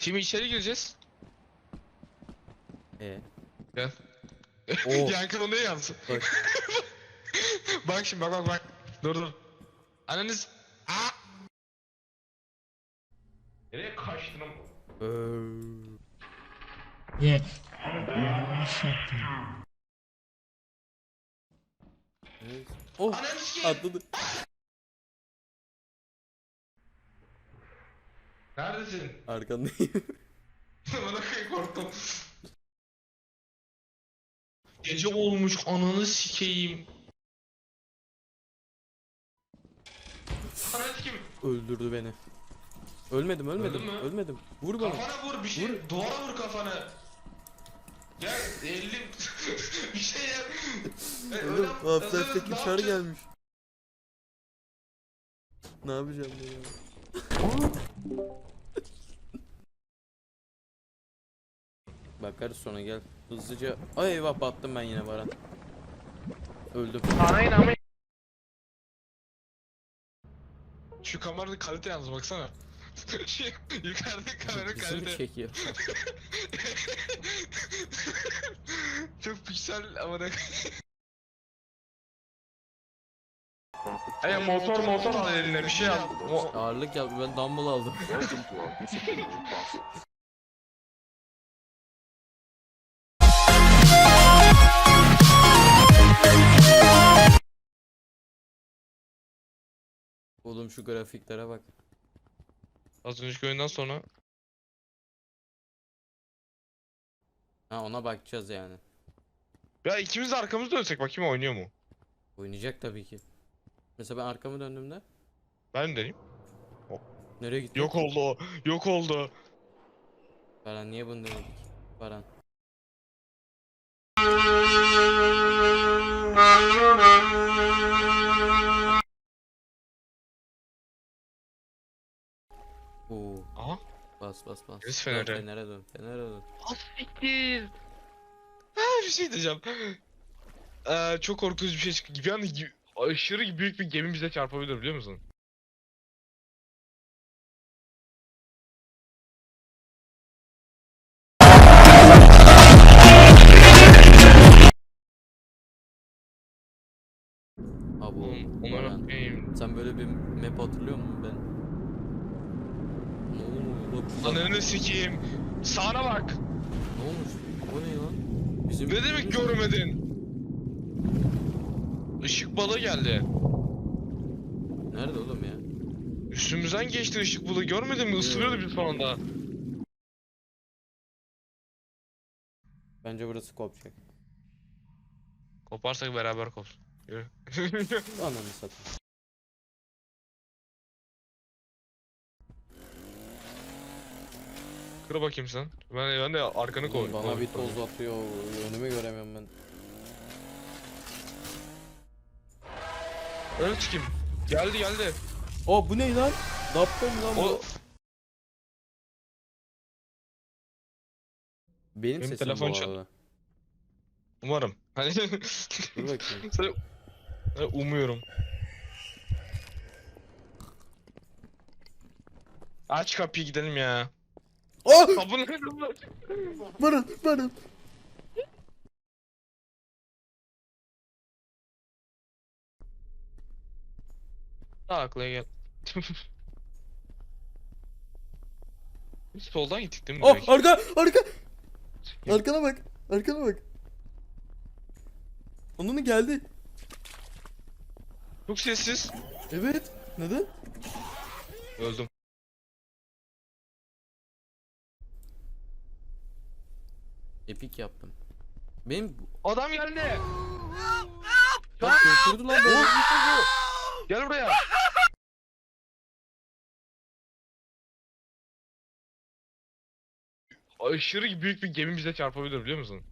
Şimdi içeri gireceğiz. E. Gel. Oo. Yankı onu yansın. Bak. bak şimdi bak bak bak. Dur dur. Ananız. Aa! Nereye kaçtın? Yeah. Evet. Oh Ananı sikeyim. atladı. Neredesin? Arkandayım. Bana korktum. Gece olmuş ananı sikeyim. Ananı sikeyim. Öldürdü beni. Ölmedim ölmedim Öldün mü? ölmedim. Vur bana. Kafana vur bir şey. Vur. Duvara vur kafanı. Gel elim bir şey yap. E, Oğlum öyle- Half-Life'deki ne çar yapacağız? gelmiş. Ne yapacağım ben ya? Bakarız sonra gel. Hızlıca. Ay eyvah battım ben yine Baran. Öldüm. Anayın ama. Şu kameranın kalite yalnız baksana. Şu yukarıdaki kameranın Bizim mi kalite. çekiyor? Çok piksel ama ne? Ay motor motor al eline bir şey al. Mo- Ağırlık yap ben dumbbell aldım. Welcome to our disciplinary process. Oğlum şu grafiklere bak. Az önceki oyundan sonra Ha ona bakacağız yani. ya ikimiz de arkamızda dönsek bakayım oynuyor mu? Oynayacak tabii ki. Mesela ben arkamı döndüğümde Ben de deneyeyim. nereye gitti? Yok oldu o. Yok oldu. Baran niye bunu denedik? Baran. Oo, Aha. bas bas bas. Biz Dön, Fener'e. Fener'e dön. Fener'e dön. Asiktir. Ha bir şey diyeceğim. Ee, çok korkutucu bir şey çıktı. Bir anda gi- aşırı büyük bir gemi bize çarpabilir biliyor musun? Abo, Oğlum bakayım. Sen böyle bir map hatırlıyor musun ben? Ne oldu? Bak, bak, Ananı sikeyim. Sağına bak. ne olmuş? O ne lan? Bizim Ne demek görmedin? Işık balığı geldi. Nerede oğlum ya? Üstümüzden geçti ışık balığı görmedin mi? Isırıyordu bizi son anda. Bence burası kopacak. Koparsak beraber kopsun. Yürü. Ananı satayım. Kır bakayım sen. Ben, ben de arkanı koy. Bana koy- bir toz atıyor. Önümü göremiyorum ben. Ön çıkayım. Geldi geldi. Aa bu ne lan? Dapta mı lan bu? O Benim, Benim telefon bu çal- arada. umarım. Hani Dur bakayım. Sen- umuyorum. Aç kapıyı gidelim ya. Aa! Kapı ne? Varın, varın. Aklıma gel. Soldan gittik değil mi? Oh direkt? arka, arka. Arkana bak. Arkana bak. Onun geldi. Çok sessiz. Evet. Neden? Öldüm. Epik yaptım. Benim Adam geldi. bak götürdü lan beni. Gel buraya. Aşırı büyük bir gemi bize çarpabilir biliyor musun?